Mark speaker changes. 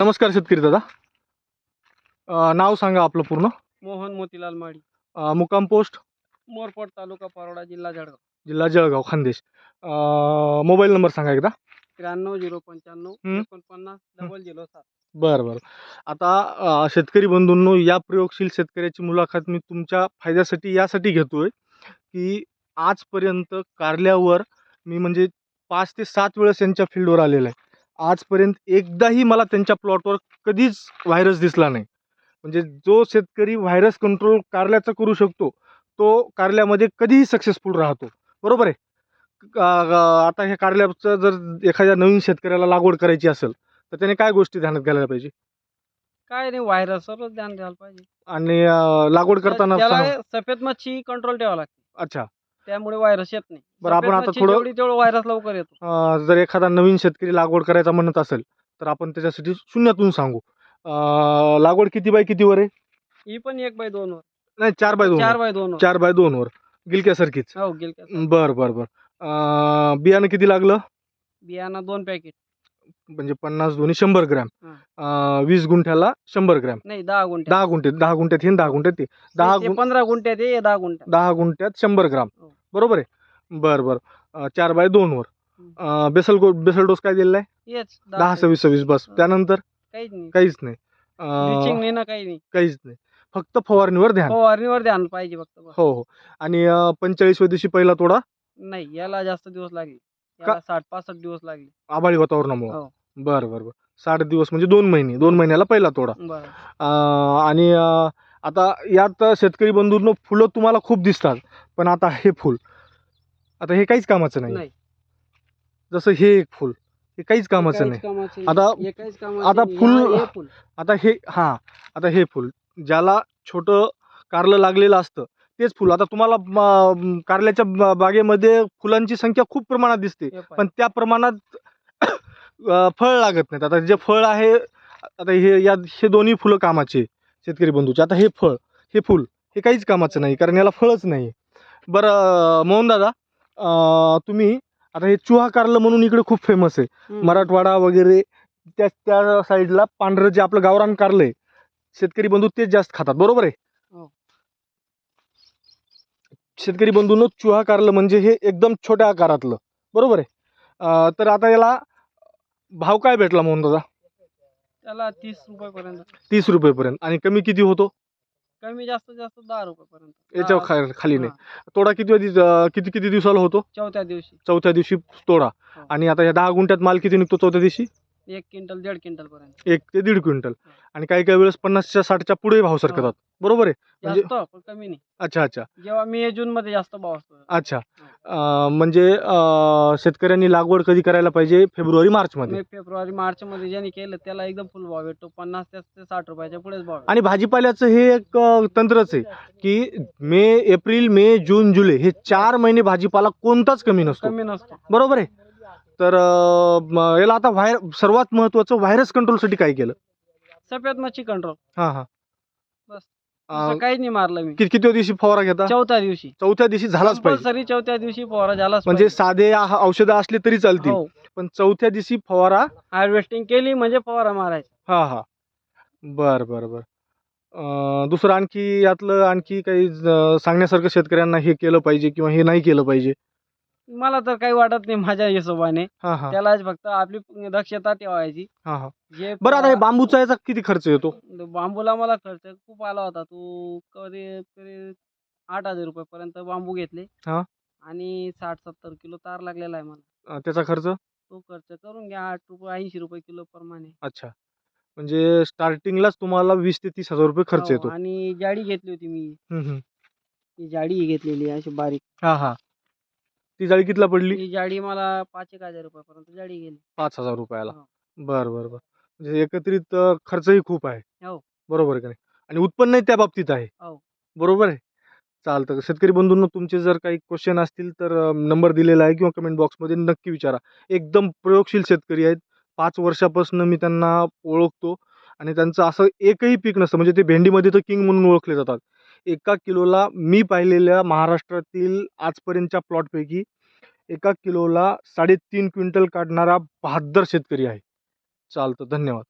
Speaker 1: नमस्कार शेतकरी दादा. नाव सांगा आपलं पूर्ण.
Speaker 2: मोहन मोतीलाल माडी
Speaker 1: अ, मुक्काम पोस्ट.
Speaker 2: मोरपोट तालुका पारोडा जिल्हा जळगाव.
Speaker 1: जिल्हा जळगाव खानदेश. अ, मोबाईल नंबर सांगा एकदा.
Speaker 2: त्र्याण्णव झिरो पंच्याण्णव. एकोणपन्नास डबल झिरो सात.
Speaker 1: बरं बरं. आता अ, शेतकरी बंधूंनो या प्रयोगशील शेतकऱ्याची मुलाखत मी तुमच्या फायद्यासाठी यासाठी घेतोय की आजपर्यंत कारल्यावर मी म्हणजे पाच ते सात वेळेस यांच्या फील्डवर आलेला आहे. आजपर्यंत एकदाही मला त्यांच्या प्लॉटवर कधीच व्हायरस दिसला नाही. म्हणजे जो शेतकरी व्हायरस कंट्रोल कारल्याचा करू शकतो तो कारल्यामध्ये कधीही सक्सेसफुल राहतो. बरोबर आहे? आता हे कारल्याचं जर एखाद्या नवीन शेतकऱ्याला लागवड करायची असेल तर त्याने काय गोष्टी ध्यानात घ्यायला पाहिजे?
Speaker 2: काय नाही व्हायरसवरच ध्यान द्यायला पाहिजे.
Speaker 1: आणि लागवड करताना.
Speaker 2: सफेद मच्छी कंट्रोल ठेवावं लागते.
Speaker 1: अच्छा.
Speaker 2: त्यामुळे व्हायरस येत नाही.
Speaker 1: बरं, आपण
Speaker 2: सफेद
Speaker 1: आता
Speaker 2: मच्छी
Speaker 1: थोडं-
Speaker 2: जेवढी तेवढं व्हायरस लवकर येतो.
Speaker 1: अ, जर एखादा नवीन शेतकरी लागवड करायचा म्हणत असेल तर आपण त्याच्यासाठी शून्यातून सांगू. अ, लागवड किती बाय कितीवर आहे?
Speaker 2: ही पण एक बाय दोन वर.
Speaker 1: नाही चार बाय दोन
Speaker 2: चार बाय दोन वर.
Speaker 1: चार बाय दोन वर. गिलक्यासारखीच.
Speaker 2: हो गेल का
Speaker 1: बर बर बर. अ, बियाणं किती लागलं?
Speaker 2: बियाणं दोन पॅकेट
Speaker 1: म्हणजे पन्नास दोन्ही शंभर ग्रॅम.
Speaker 2: हा.
Speaker 1: अ, वीस गुंठ्याला शंभर ग्रॅम.
Speaker 2: नाही दहा गुंठे
Speaker 1: दहा गुंठे दहा गुंठ्यात हे आणि दहा गुंठ्यात ते दहा गुं-
Speaker 2: पंधरा गुंठ्यात आहे, हे दहा गुंठ्यात.
Speaker 1: दहा गुंठ्यात शंभर ग्राम.
Speaker 2: हो.
Speaker 1: बरोबर आहे? बर बर. चार बाय दोन वर.
Speaker 2: हम्म.
Speaker 1: अ, बेसल गो बेसल डोस काय दिलेला आहे? दहा सव्वीस. सव्वीस बस. त्यानंतर?
Speaker 2: काहीच नाही.
Speaker 1: काहीच नाही.
Speaker 2: ना काही नाही.
Speaker 1: काहीच नाही. फक्त फवारणीवर ध्यान.
Speaker 2: फवारणीवर ध्यान पाहिजे फक्त.
Speaker 1: हो हो. आणि पंचेचाळीसव्या दिवशी पहिला तोडा?
Speaker 2: नाही याला जास्त दिवस लागले. साठ पासष्ट दिवस लागले.
Speaker 1: आभाळी वातावरणामुळे.
Speaker 2: हो.
Speaker 1: बरं बरं बरं. साठ दिवस म्हणजे दोन महिने. दोन महिन्याला पहिला तोडा. आणि आता यात शेतकरी बंधूंनो फुलं तुम्हाला खूप दिसतात पण आता हे फुल आता हे काहीच कामाचं नाही. जसं हे एक फुल हे काहीच कामाचं नाही. आता- आता. फुल- आता हे हां आता हे फुल ज्याला छोटं कारलं लागलेलं असतं तेच फुल. आता तुम्हाला कारल्याच्या बागेमध्ये फुलांची संख्या खूप प्रमाणात दिसते. पण. त्या प्रमाणात फळ लागत नाहीत. आता जे फळ आहे आता हे या हे दोन्ही फुलं कामाचे. शेतकरी बंधूचे. आता हे फळ हे फुल हे काहीच कामाचं नाही कारण याला फळच नाही. बरं मोहन दादा तुम्ही आता हे चुहा कारलं म्हणून इकडे खूप फेमस आहे. मराठवाडा वगैरे त्या त्या साईडला पांढरं जे आपलं गावरान कारलं आहे शेतकरी बंधू तेच जास्त खातात. बरोबर आहे?
Speaker 2: हो.
Speaker 1: शेतकरी बंधूंनो चुहा कारलं म्हणजे हे एकदम छोट्या आकारातलं. बरोबर आहे? तर आता याला भाव काय भेटला मोहन दादा?
Speaker 2: त्याला तीस रुपयापर्यंत.
Speaker 1: तीस रुपयेपर्यंत. आणि कमी किती होतो?
Speaker 2: कमी जास्त जास्त दहा रुपयापर्यंत.
Speaker 1: याच्या
Speaker 2: दहा-
Speaker 1: खा खाली नाही. तोडा किती अं, किती किती दिवसाला होतो?
Speaker 2: चौथ्या दिवशी.
Speaker 1: चौथ्या दिवशी तोडा.
Speaker 2: हो.
Speaker 1: आणि आता या दहा गुंठ्यात माल किती निघतो चौथ्या दिवशी?
Speaker 2: एक क्विंटल दीड क्विंटल पर्यंत
Speaker 1: एक ते दीड क्विंटल. आणि काही काही वेळेस पन्नासच्या साठच्या पुढे भाव सरकतात. बरोबर आहे? म्हणजे-
Speaker 2: जास्त पण कमी नाही.
Speaker 1: अच्छा अच्छा.
Speaker 2: जेव्हा मे जून मध्ये जास्त भाव असतो.
Speaker 1: अच्छा. म्हणजे शेतकऱ्यांनी लागवड कधी करायला पाहिजे? फेब्रुवारी मार्चमध्ये.
Speaker 2: फेब्रुवारी मार्च मध्ये ज्यांनी केलं त्याला एकदम फुल भाव भेटतो. पन्नास ते साठ रुपयाच्या पुढेच भाव.
Speaker 1: आणि भाजीपाल्याचं हे एक तंत्रच आहे की मे एप्रिल मे जून जुलै हे चार महिने भाजीपाला कोणताच कमी नसतो.
Speaker 2: कमी नसतो.
Speaker 1: बरोबर आहे? तर याला आता व्हायर सर्वात महत्त्वाचं व्हायरस कंट्रोलसाठी काय केलं?
Speaker 2: सफेद मच्छी कंट्रोल
Speaker 1: हां हां. अं,
Speaker 2: काहीच नाही मारलं मी.
Speaker 1: कि- किती दिवशी फवारा घेता?
Speaker 2: चौथ्या दिवशी.
Speaker 1: चौथ्या दिवशी झालाच पाहिजे.
Speaker 2: सरी चौथ्या दिवशी फवारा झालाच
Speaker 1: म्हणजे साधे औषधं असले तरी चालतील.
Speaker 2: हो.
Speaker 1: पण चौथ्या दिवशी फवारा?
Speaker 2: हार्वेस्टिंग केली म्हणजे फवारा मारायचा.
Speaker 1: हा हा. बर बर बर. अं, दुसरं आणखी यातलं आणखी काही ज- सांगण्यासारखं शेतकऱ्यांना हे केलं पाहिजे किंवा हे नाही केलं पाहिजे.
Speaker 2: मला तर काही वाटत नाही माझ्या हिशोबाने.
Speaker 1: हा हा.
Speaker 2: त्यालाच फक्त आपली दक्षता ठेवायची.
Speaker 1: हा हा.
Speaker 2: जे
Speaker 1: बरं आता हे बांबूचा याचा किती खर्च येतो?
Speaker 2: बांबूला मला खर्च खूप आला होता. तू कधी कधी आठ हजार रुपये पर्यंत बांबू घेतले.
Speaker 1: हा.
Speaker 2: आणि साठ सत्तर किलो तार लागलेला आहे मला.
Speaker 1: अं, त्याचा खर्च?
Speaker 2: तो खर्च करून घ्या. आठ रुपये ऐंशी रुपये किलो प्रमाणे.
Speaker 1: अच्छा. म्हणजे स्टार्टिंगलाच तुम्हाला वीस ते तीस हजार रुपये खर्च
Speaker 2: हो,
Speaker 1: येतो.
Speaker 2: आणि जाडी घेतली होती मी.
Speaker 1: हम्म, हम्म.
Speaker 2: ही जाडी घेतलेली आहे अशी बारीक.
Speaker 1: हा हा. ती जाळी कितीला पडली?
Speaker 2: ही जाडी मला पाच एक हजार रुपयापर्यंत जाडी गेली.
Speaker 1: पाच हजार रुपयाला.
Speaker 2: हो.
Speaker 1: बर बर बर. म्हणजे एकत्रित अं, खर्चही खूप आहे.
Speaker 2: हो.
Speaker 1: बरोबर आहे का नाही? आणि उत्पन्नही त्या बाबतीत आहे.
Speaker 2: हो.
Speaker 1: बरोबर आहे? चालतं शेतकरी बंधूंनो तुमचे जर काही क्वेश्चन असतील तर नंबर दिलेला आहे किंवा कमेंट बॉक्समध्ये नक्की विचारा. एकदम प्रयोगशील शेतकरी आहेत. पाच वर्षापासून मी त्यांना ओळखतो. आणि त्यांचं असं एकही पीक नसतं. म्हणजे ते भेंडीमध्ये तर किंग म्हणून ओळखले जातात. एका किलोला मी पाहिलेल्या महाराष्ट्रातील आजपर्यंतच्या प्लॉटपैकी एका किलोला साडेतीन क्विंटल काढणारा बहाद्दर शेतकरी आहे. चालतं. धन्यवाद.